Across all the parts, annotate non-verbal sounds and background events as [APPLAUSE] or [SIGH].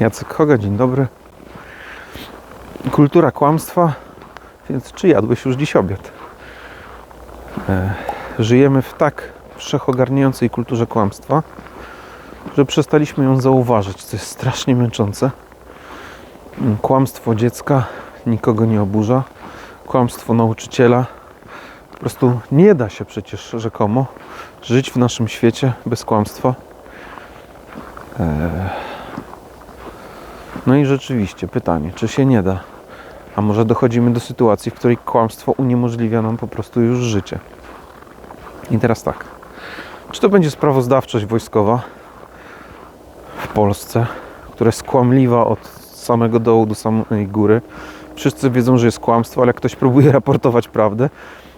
Jacek Hoga, dzień dobry. Kultura kłamstwa, więc czy jadłeś już dziś obiad? E, żyjemy w tak wszechogarniającej kulturze kłamstwa, że przestaliśmy ją zauważyć, co jest strasznie męczące. Mm, Kłamstwo dziecka nikogo nie oburza. Kłamstwo nauczyciela. Po prostu nie da się przecież rzekomo żyć w naszym świecie bez kłamstwa. No i rzeczywiście pytanie, czy się nie da? A może dochodzimy do sytuacji, w której kłamstwo uniemożliwia nam po prostu już życie? I teraz tak. Czy to będzie sprawozdawczość wojskowa w Polsce, która jest kłamliwa od samego dołu do samej góry? Wszyscy wiedzą, że jest kłamstwo, ale jak ktoś próbuje [LAUGHS] raportować prawdę,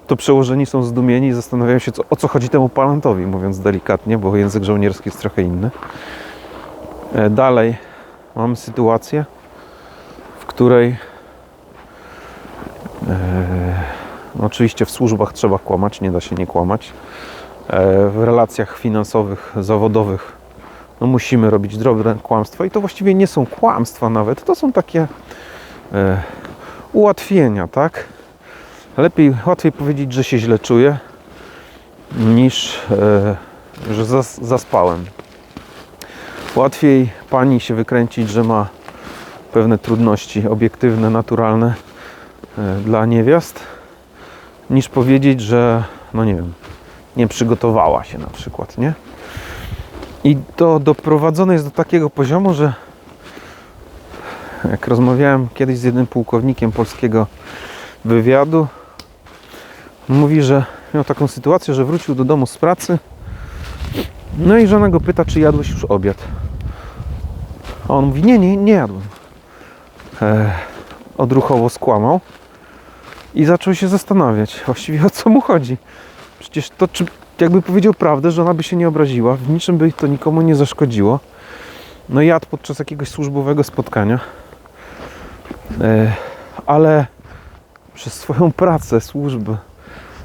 to przełożeni są zdumieni i zastanawiają się, co, o co chodzi temu palantowi, mówiąc delikatnie, bo język żołnierski jest trochę inny. E, Dalej mamy sytuację, w której e, no oczywiście w służbach trzeba kłamać, nie da się nie kłamać. E, w relacjach finansowych, zawodowych no musimy robić drobne kłamstwa i to właściwie nie są kłamstwa nawet, to są takie e, ułatwienia, tak? Lepiej, łatwiej powiedzieć, że się źle czuję, niż e, że zas, zaspałem. Łatwiej pani się wykręcić, że ma pewne trudności obiektywne, naturalne e, dla niewiast, niż powiedzieć, że no nie wiem, nie przygotowała się na przykład, nie? I to doprowadzone jest do takiego poziomu, że jak rozmawiałem kiedyś z jednym pułkownikiem polskiego wywiadu, mówi, że miał taką sytuację, że wrócił do domu z pracy, no i żona go pyta, czy jadłeś już obiad. A on mówi, nie, nie, nie jadłem. E, odruchowo skłamał i zaczął się zastanawiać właściwie o co mu chodzi. Przecież to, czy, jakby powiedział prawdę, że ona by się nie obraziła, w niczym by to nikomu nie zaszkodziło. No jadł podczas jakiegoś służbowego spotkania. Ale przez swoją pracę, służbę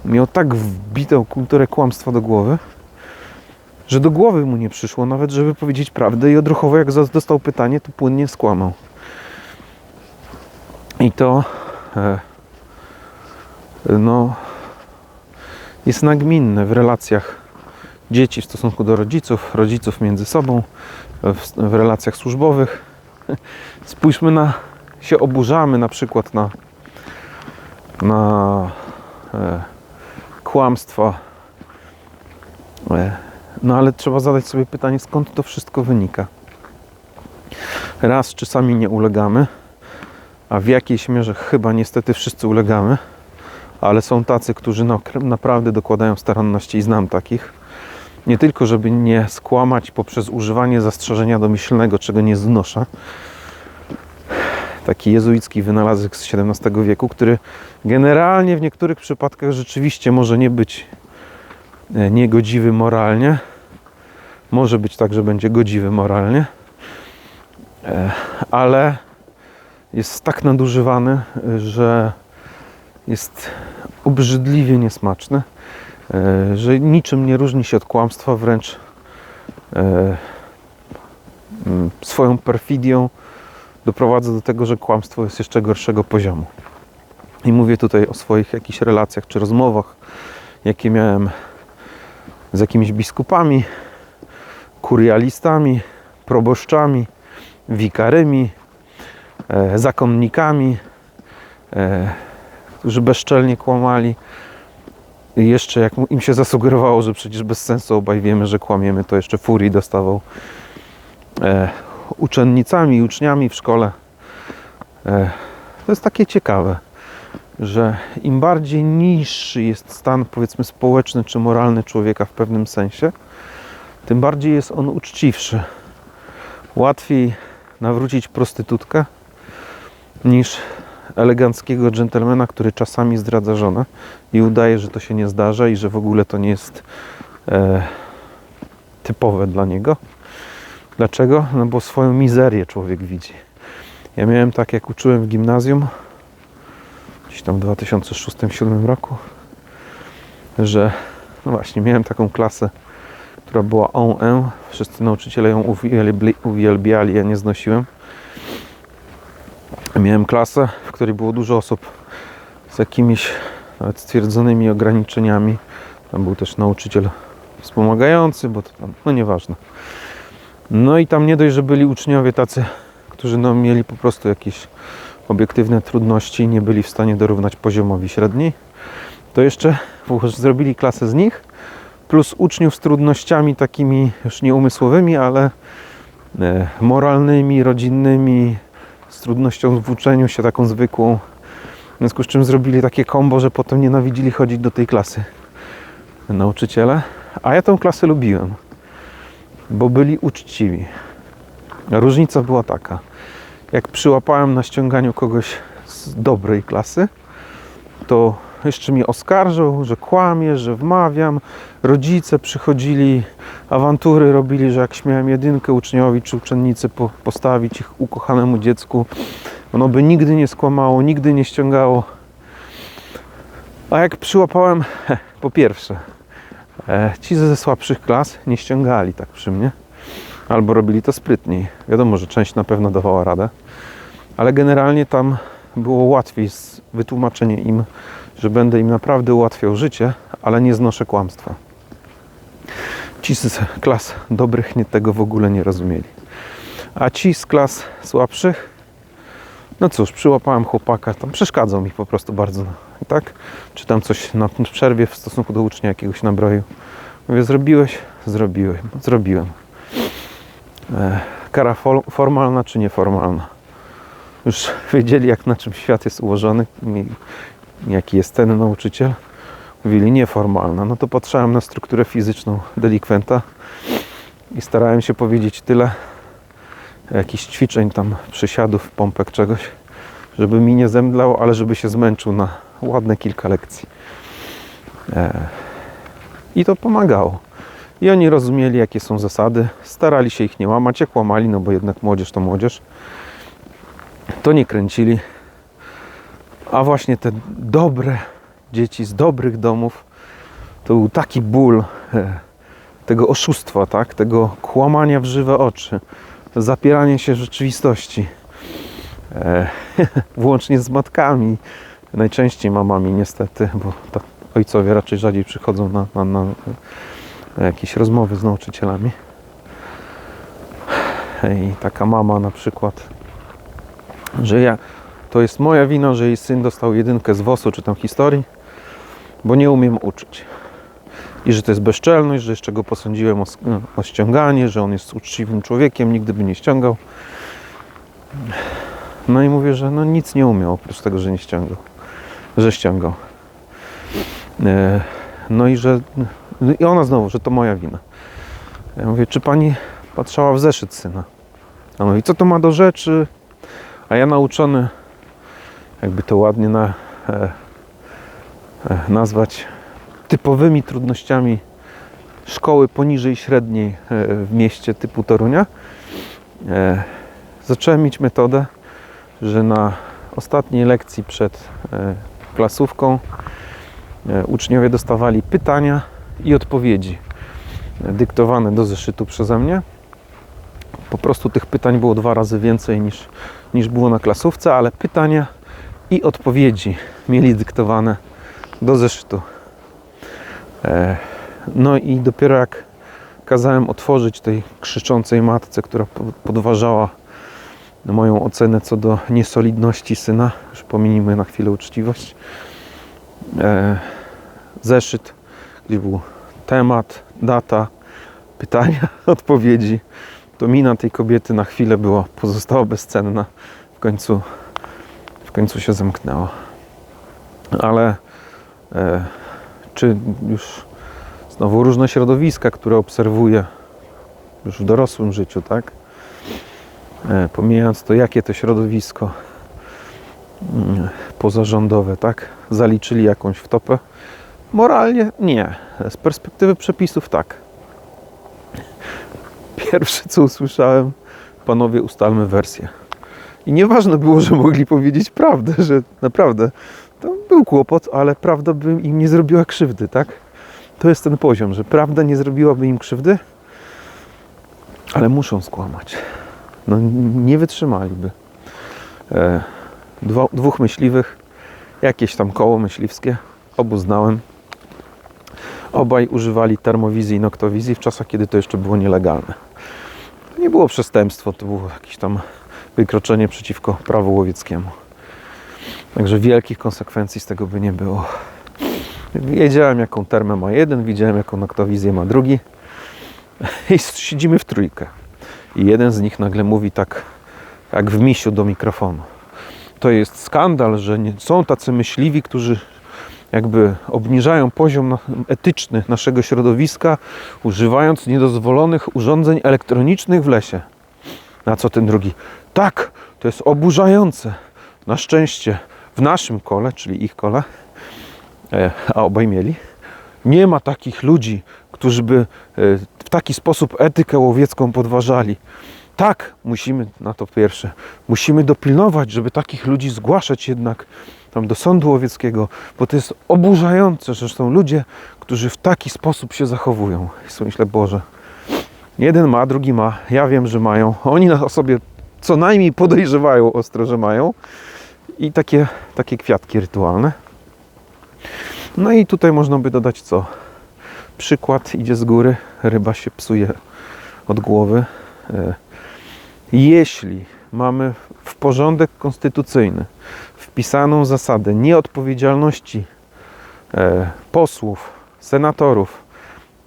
miał tak wbitą kulturę kłamstwa do głowy, że do głowy mu nie przyszło nawet, żeby powiedzieć prawdę i odruchowo jak dostał pytanie, to płynnie skłamał. I to e, no jest nagminne w relacjach dzieci w stosunku do rodziców, rodziców między sobą, w, w relacjach służbowych. [LAUGHS] Spójrzmy na, się oburzamy na przykład na, na e, kłamstwa. E, no ale trzeba zadać sobie pytanie, skąd to wszystko wynika. Raz, czy sami nie ulegamy, a w jakiejś mierze chyba niestety wszyscy ulegamy, ale są tacy, którzy na, naprawdę dokładają staranności i znam takich. Nie tylko, żeby nie skłamać poprzez używanie zastrzeżenia domyślnego, czego nie znoszę. Taki jezuicki wynalazek z XVII wieku, który generalnie w niektórych przypadkach rzeczywiście może nie być niegodziwy moralnie. Może być tak, że będzie godziwy moralnie, E, ale jest tak nadużywany, e, że jest obrzydliwie niesmaczny, e, że niczym nie różni się od kłamstwa, wręcz e, swoją perfidią doprowadza do tego, że kłamstwo jest jeszcze gorszego poziomu. I mówię tutaj o swoich jakichś relacjach czy rozmowach, jakie miałem z jakimiś biskupami, kurialistami, proboszczami, wikarymi, e, zakonnikami, e, którzy bezczelnie kłamali. I jeszcze jak im się zasugerowało, że przecież bez sensu obaj wiemy, że kłamiemy, to jeszcze furii dostawał e, uczennicami, uczniami w szkole. E, to jest takie ciekawe, że im bardziej niższy jest stan, powiedzmy, społeczny czy moralny człowieka w pewnym sensie, tym bardziej jest on uczciwszy. Łatwiej nawrócić prostytutkę niż eleganckiego dżentelmena, który czasami zdradza żonę i udaje, że to się nie zdarza i że w ogóle to nie jest e, typowe dla niego. Dlaczego? No bo swoją mizerię człowiek widzi. Ja miałem tak, jak uczyłem w gimnazjum, gdzieś tam w 2006-2007 roku, że no właśnie, miałem taką klasę, która była on wszyscy nauczyciele ją uwielbiali, ja nie znosiłem. Miałem klasę, w której było dużo osób z jakimiś nawet stwierdzonymi ograniczeniami. Tam był też nauczyciel wspomagający, bo to tam, no nieważne. No i tam nie dość, że byli uczniowie tacy, którzy no, mieli po prostu jakieś obiektywne trudności nie byli w stanie dorównać poziomowi średniej, to jeszcze zrobili klasę z nich, plus uczniów z trudnościami takimi już nie umysłowymi, ale e, moralnymi, rodzinnymi, z trudnością w uczeniu się taką zwykłą. W związku z czym zrobili takie kombo, że potem nienawidzili chodzić do tej klasy nauczyciele. A ja tę klasę lubiłem, bo byli uczciwi. Różnica była taka. Jak przyłapałem na ściąganiu kogoś z dobrej klasy, to jeszcze mnie oskarżał, że kłamie, że wmawiam. Rodzice przychodzili, awantury robili, że jak śmiałem jedynkę uczniowi czy uczennicy po, postawić ich ukochanemu dziecku, ono by nigdy nie skłamało, nigdy nie ściągało. A jak przyłapałem, [LAUGHS] po pierwsze, e, ci ze słabszych klas nie ściągali tak przy mnie, albo robili to sprytniej. Wiadomo, że część na pewno dawała radę, ale generalnie tam było łatwiej z wytłumaczenie im, że będę im naprawdę ułatwiał życie, ale nie znoszę kłamstwa. Ci z klas dobrych nie, tego w ogóle nie rozumieli. A ci z klas słabszych, no cóż, przyłapałem chłopaka, tam przeszkadzał mi po prostu bardzo. Tak? Czy tam coś na przerwie w stosunku do ucznia jakiegoś nabroił. Mówię, zrobiłeś? Zrobiłem. Zrobiłem. E, kara formalna czy nieformalna? Już [LAUGHS] wiedzieli, jak na czym świat jest ułożony, jaki jest ten nauczyciel. Mówili nieformalna. No to patrzyłem na strukturę fizyczną delikwenta i starałem się powiedzieć tyle jakichś ćwiczeń tam, przysiadów, pompek, czegoś, żeby mi nie zemdlał, ale żeby się zmęczył na ładne kilka lekcji. E, I to pomagało. I oni rozumieli, jakie są zasady, starali się ich nie łamać, jak łamali, no bo jednak młodzież to młodzież, to nie kręcili. A właśnie te dobre dzieci z dobrych domów, to był taki ból e, tego oszustwa, tak? tego kłamania w żywe oczy, zapieranie się rzeczywistości. E, [LAUGHS] włącznie z matkami, najczęściej mamami niestety, bo ojcowie raczej rzadziej przychodzą na, na, na jakieś rozmowy z nauczycielami. I taka mama na przykład, że ja, to jest moja wina, że jej syn dostał jedynkę z WOS-u czy tam historii, bo nie umiem uczyć. I że to jest bezczelność, że jeszcze go posądziłem o, sk- o ściąganie, że on jest uczciwym człowiekiem, nigdy by nie ściągał. No i mówię, że no nic nie umiał, oprócz tego, że nie ściągał. Że ściągał. E, No i że. I ona znowu, że to moja wina. Ja mówię, czy pani patrzała w zeszyt syna? A mówi, co to ma do rzeczy? A ja nauczony, jakby to ładnie na, e, e, nazwać, typowymi trudnościami szkoły poniżej średniej e, w mieście typu Torunia, e, zacząłem mieć metodę, że na ostatniej lekcji przed e, klasówką e, uczniowie dostawali pytania i odpowiedzi dyktowane do zeszytu przeze mnie. Po prostu tych pytań było dwa razy więcej niż, niż było na klasówce, ale pytania i odpowiedzi mieli dyktowane do zeszytu. E, No i dopiero jak kazałem otworzyć tej krzyczącej matce, która po- podważała moją ocenę co do niesolidności syna, już pominijmy na chwilę uczciwość, e, zeszyt, gdzie był temat, data, pytania, [LAUGHS] odpowiedzi, to mina tej kobiety na chwilę była, pozostała bezcenna. W końcu, w końcu się zamknęła. Ale e, czy już znowu różne środowiska, które obserwuję już w dorosłym życiu, tak? E, pomijając to, jakie to środowisko mm, pozarządowe, tak? Zaliczyli jakąś wtopę. Moralnie nie. Z perspektywy przepisów tak. Pierwsze co usłyszałem, panowie ustalmy wersję. I nieważne było, że mogli powiedzieć prawdę, że naprawdę to był kłopot, ale prawda by im nie zrobiła krzywdy, tak? To jest ten poziom, że prawda nie zrobiłaby im krzywdy, ale muszą skłamać. No nie wytrzymaliby. E, dwóch myśliwych, jakieś tam koło myśliwskie, obu znałem. Obaj używali termowizji i noktowizji w czasach, kiedy to jeszcze było nielegalne. Nie było przestępstwo, to było jakieś tam wykroczenie przeciwko prawu łowieckiemu. Także wielkich konsekwencji z tego by nie było. Wiedziałem, jaką termę ma jeden, widziałem, jaką noktowizję ma drugi. [LAUGHS] I siedzimy w trójkę. I jeden z nich nagle mówi tak, jak w misiu do mikrofonu. To jest skandal, że nie, są tacy myśliwi, którzy jakby obniżają poziom etyczny naszego środowiska, używając niedozwolonych urządzeń elektronicznych w lesie. Na co ten drugi? Tak, to jest oburzające. Na szczęście w naszym kole, czyli ich kole, e, a obaj mieli, nie ma takich ludzi, którzy by e, w taki sposób etykę łowiecką podważali. Tak, musimy, na to pierwsze, musimy dopilnować, żeby takich ludzi zgłaszać jednak tam do sądu łowieckiego, bo to jest oburzające, że są ludzie, którzy w taki sposób się zachowują. I myślę, Boże, jeden ma, drugi ma, ja wiem, że mają. Oni na sobie co najmniej podejrzewają ostro, że mają. I takie, takie kwiatki rytualne. No i tutaj można by dodać co? Przykład idzie z góry, ryba się psuje od głowy. E, Jeśli mamy w porządek konstytucyjny wpisaną zasadę nieodpowiedzialności e, posłów, senatorów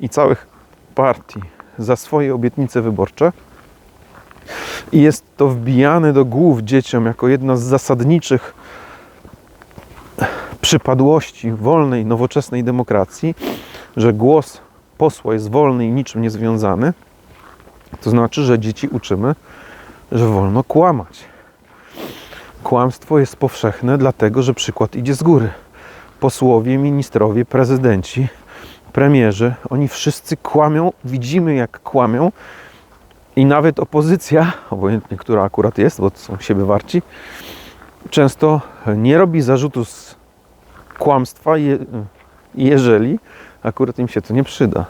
i całych partii za swoje obietnice wyborcze i jest to wbijane do głów dzieciom jako jedna z zasadniczych przypadłości wolnej, nowoczesnej demokracji, że głos posła jest wolny i niczym nie związany, to znaczy, że dzieci uczymy, że wolno kłamać. Kłamstwo jest powszechne, dlatego że przykład idzie z góry. Posłowie, ministrowie, prezydenci, premierzy, oni wszyscy kłamią, widzimy jak kłamią i nawet opozycja, obojętnie która akurat jest, bo są siebie warci, często nie robi zarzutu z kłamstwa, je, jeżeli akurat im się to nie przyda.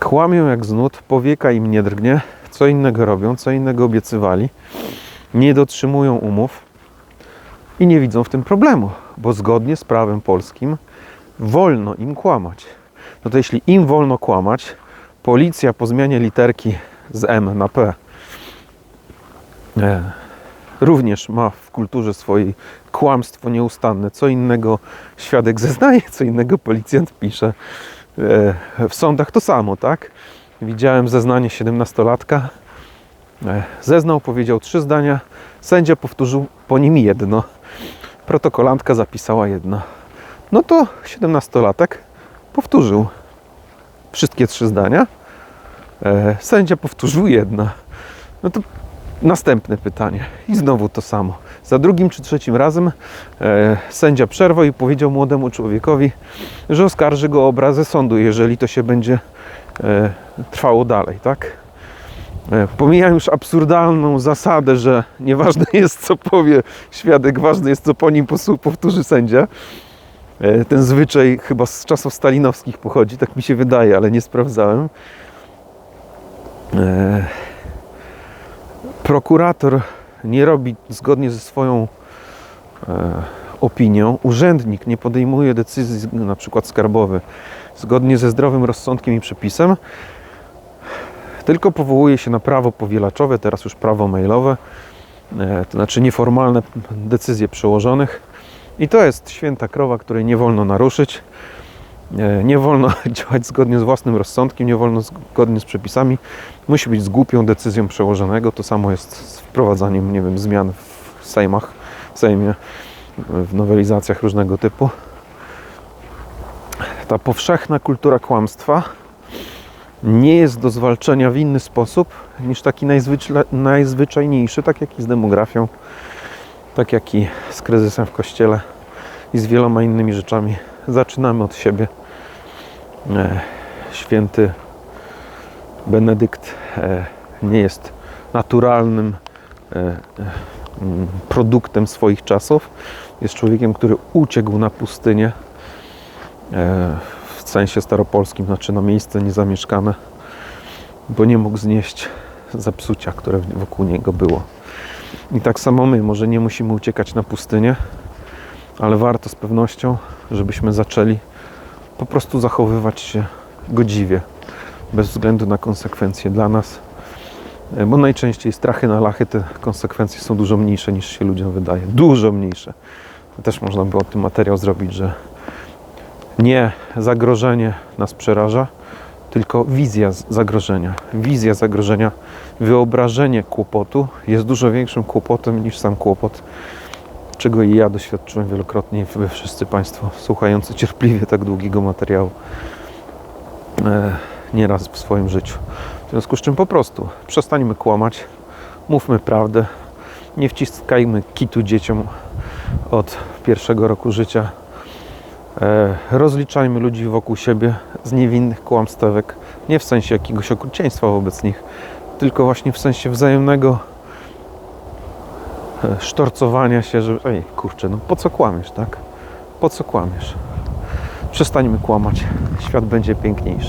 Kłamią jak znud, powieka im nie drgnie, co innego robią, co innego obiecywali, nie dotrzymują umów i nie widzą w tym problemu, bo zgodnie z prawem polskim wolno im kłamać. No to jeśli im wolno kłamać, policja po zmianie literki z M na P e, również ma w kulturze swojej kłamstwo nieustanne. Co innego świadek zeznaje, co innego policjant pisze. E, W sądach to samo, tak? Widziałem zeznanie 17-latka. E, Zeznał, powiedział trzy zdania. Sędzia powtórzył po nim jedno. Protokolantka zapisała jedno. No to 17-latek powtórzył wszystkie trzy zdania. E, Sędzia powtórzył jedno. No to następne pytanie. I znowu to samo. Za drugim czy trzecim razem e, sędzia przerwał i powiedział młodemu człowiekowi, że oskarży go o obrazę sądu, jeżeli to się będzie e, trwało dalej, tak? E, pomijam już absurdalną zasadę, że nieważne [LAUGHS] jest co powie świadek, ważne jest co po nim powtórzy sędzia. E, ten zwyczaj chyba z czasów stalinowskich pochodzi, tak mi się wydaje, ale nie sprawdzałem. E, prokurator nie robi zgodnie ze swoją opinią, urzędnik nie podejmuje decyzji, na przykład skarbowy, zgodnie ze zdrowym rozsądkiem i przepisem, tylko powołuje się na prawo powielaczowe, teraz już prawo mailowe, e, to znaczy nieformalne decyzje przełożonych. I to jest święta krowa, której nie wolno naruszyć. E, Nie wolno [LAUGHS] działać zgodnie z własnym rozsądkiem, nie wolno zgodnie z przepisami. Musi być z głupią decyzją przełożonego. To samo jest z wprowadzaniem, nie wiem, zmian w sejmach, w sejmie, w nowelizacjach różnego typu. Ta powszechna kultura kłamstwa nie jest do zwalczenia w inny sposób niż taki najzwyczajniejszy, tak jak i z demografią, tak jak i z kryzysem w kościele i z wieloma innymi rzeczami. Zaczynamy od siebie. E, Święty Benedykt e, nie jest naturalnym e, mm, produktem swoich czasów. Jest człowiekiem, który uciekł na pustynię w sensie staropolskim, znaczy na miejsce niezamieszkane, bo nie mógł znieść zepsucia, które wokół niego było. I tak samo my, może nie musimy uciekać na pustynię, ale warto z pewnością, żebyśmy zaczęli po prostu zachowywać się godziwie, bez względu na konsekwencje dla nas. E, Bo najczęściej strachy na lachy te konsekwencje są dużo mniejsze niż się ludziom wydaje. Dużo mniejsze. Też można by o tym materiał zrobić, że nie zagrożenie nas przeraża, tylko wizja zagrożenia. Wizja zagrożenia, wyobrażenie kłopotu jest dużo większym kłopotem niż sam kłopot, czego i ja doświadczyłem wielokrotnie, wy wszyscy Państwo słuchający cierpliwie tak długiego materiału e, nieraz w swoim życiu. W związku z czym po prostu przestańmy kłamać, mówmy prawdę, nie wciskajmy kitu dzieciom od pierwszego roku życia. E, rozliczajmy ludzi wokół siebie z niewinnych kłamstewek, nie w sensie jakiegoś okrucieństwa wobec nich, tylko właśnie w sensie wzajemnego e, sztorcowania się, że ej, kurczę, no po co kłamiesz, tak? Po co kłamiesz? Przestańmy kłamać, świat będzie piękniejszy.